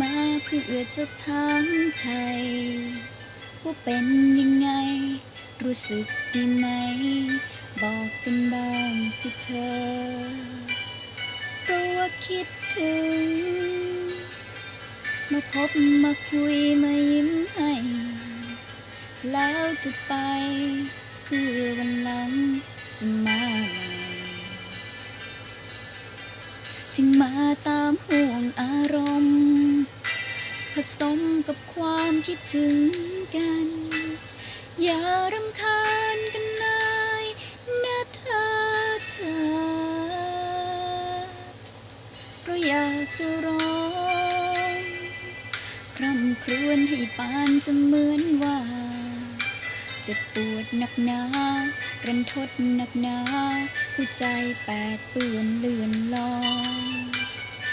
มาเพื่อจะถามไทย ว่าเป็นยังไง รู้สึกดีไหม บอกกันบ้างสิเธอเพราะว่าคิดถึง มาพบมาคุยมายิ้มให้ แล้วจะไป เพื่อวันหลังจะมาใหม่จึงมาตามห่วงอา สมกับความคิดถึงกัน อย่ารำคาญกันเลยนะเธอจ๋าเพราะอยากจะร้องคร่ำครวญให้ปานจะเหมือนว่า จะปวดหนักหนารันทดหนักหนาหัวใจแปดเปื้อนเลื่อนลอย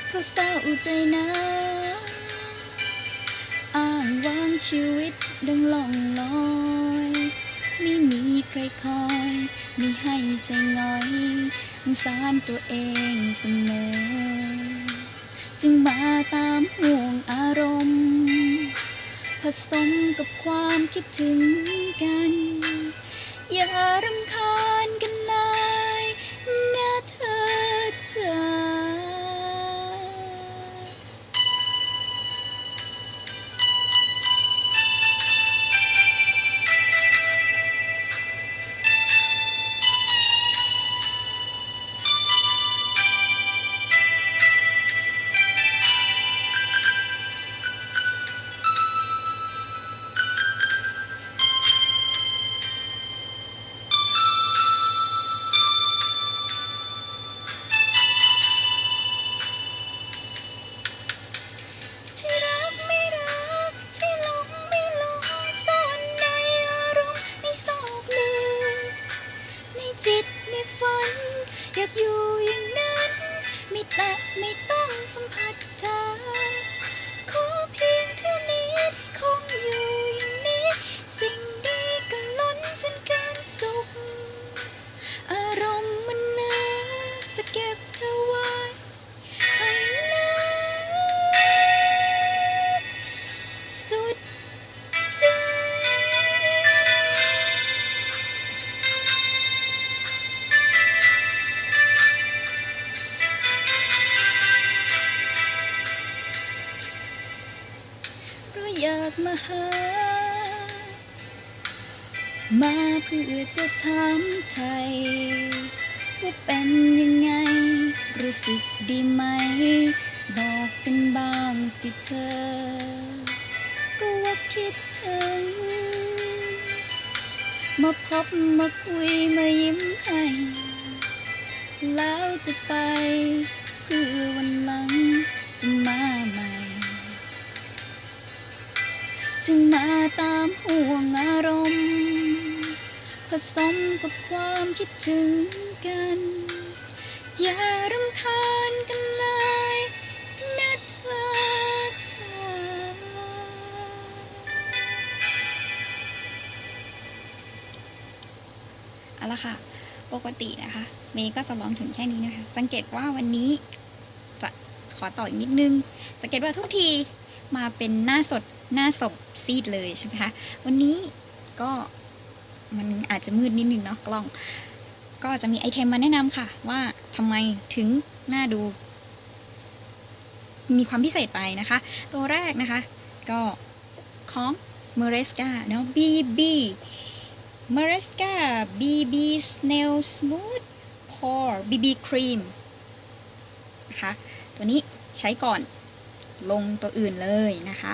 เพราะเศร้าใจนะอ้า วางชีวิตดังล่องลอยไม่มีใครคอยไม่ให้ใจง่อยสงสารตัวเองเสมอ จึงมาตามห่วงอารมณ์ ผสมกับความคิดถึงกัน อย่ารำคาญ ไม่แตะไม่ต้องสัมผัสเธอขอ หา มาเพื่อจะถามไทย ว่าเป็นยังไง รู้สึกดีไหม บอกกันบ้างสิเธอเพราะว่าคิดถึง มาพบมาคุยมายิ้มให้ แล้วจะไปเพื่อ ตามห่วงอารมณ์ ผสมกับความคิดถึงกัน อย่ารำคาญกันเลยนะเธอจ๋าเอาละค่ะ ปกตินะคะ เมย์ก็จะร้องถึงแค่นี้นะคะ สังเกตว่าวันนี้จะขอต่ออีกนิดนึง สังเกตว่าทุกทีมาเป็นหน้าสด หน้าศพซีดเลยใช่ไหมคะ วันนี้ก็มันอาจจะมืดนิดนึงเนาะกล้อง ก็จะมีไอเทมมาแนะนำค่ะ ว่าทำไมถึงหน่าดู มีความพิเศษไปนะคะ ตัวแรกนะคะ ก็ของ m e r e s c a เนาะ BB m e r e s c a BB Snail Smooth Pore BB Cream นะคะ ตัวนี้ใช้ก่อนลงตัวอื่นเลยนะคะ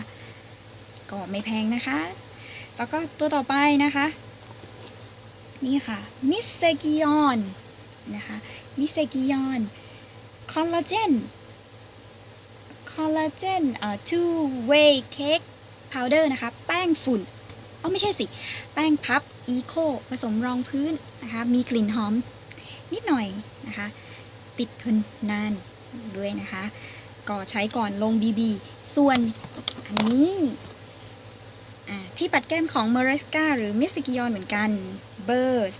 ก็ไม่แพงนะคะ แล้วก็ตัวต่อไปนะคะ นี่ค่ะมิสเซกิยอนนะคะมิสเซกิยอนคอลลาเจนคอลลาเจนอ่า two way cake powder นะคะ แป้งฝุ่นอ๋อไม่ใช่สิ แป้งพับอีโคผสมรองพื้นนะคะ มีกลิ่นหอมนิดหน่อยนะคะ ติดทนนานด้วยนะคะ ก็ใช้ก่อนลง BB ส่วนอันนี้ ที่ปัดแก้มของ m e r e s c a หรือ m i s กิยอนเหมือนกัน เบอร์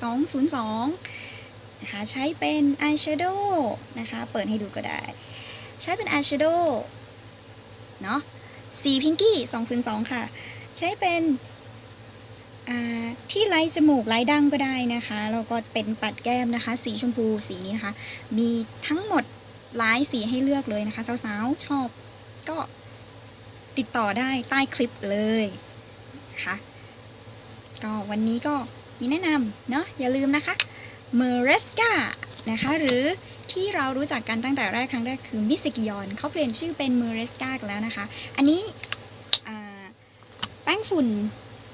202 นะคะ ใช้เป็นอายแชโดว์นะคะ เปิดให้ดูก็ได้ ใช้เป็นอายแชโดว์เนาะสีพิงกี้ 202 ค่ะ ใช้เป็นที่ไล่จมูกไล่ดั้งก็ได้นะคะแล้วก็เป็นปัดแก้มนะคะ สีชมพูสีนี้นะคะ มีทั้งหมดหลายสีให้เลือกเลยนะคะ สาวๆ ชอบก็ติดต่อได้ใต้คลิปเลย นะคะก็วันนี้ก็มีแนะนำเนาะอย่าลืมนะคะเมเรสกานะคะ หรือที่เรารู้จักกันตั้งแต่แรกครั้งแรกคือมิสกิยอนเขาเปลี่ยนชื่อเป็นเมเรสกากันแล้วนะคะ อันนี้แป้งฝุ่น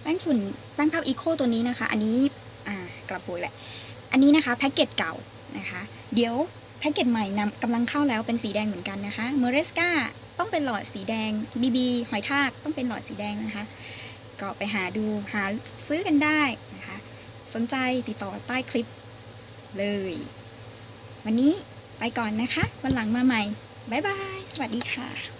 แป้งฝุ่นแป้งพับอีโคตัวนี้นะคะ อันนี้กลับโวยแหละ อันนี้นะคะแพ็กเกจเก่านะคะ เดี๋ยวแพ็กเกจใหม่นำกำลังเข้าแล้วเป็นสีแดงเหมือนกันนะคะเมเรสกาต้องเป็นหลอดสีแดงบีบีหอยทากต้องเป็นหลอดสีแดงนะคะ ก็ไปหาดูหาซื้อกันได้นะคะ สนใจติดต่อใต้คลิปเลย วันนี้ไปก่อนนะคะ วันหลังมาใหม่ บ๊ายบาย สวัสดีค่ะ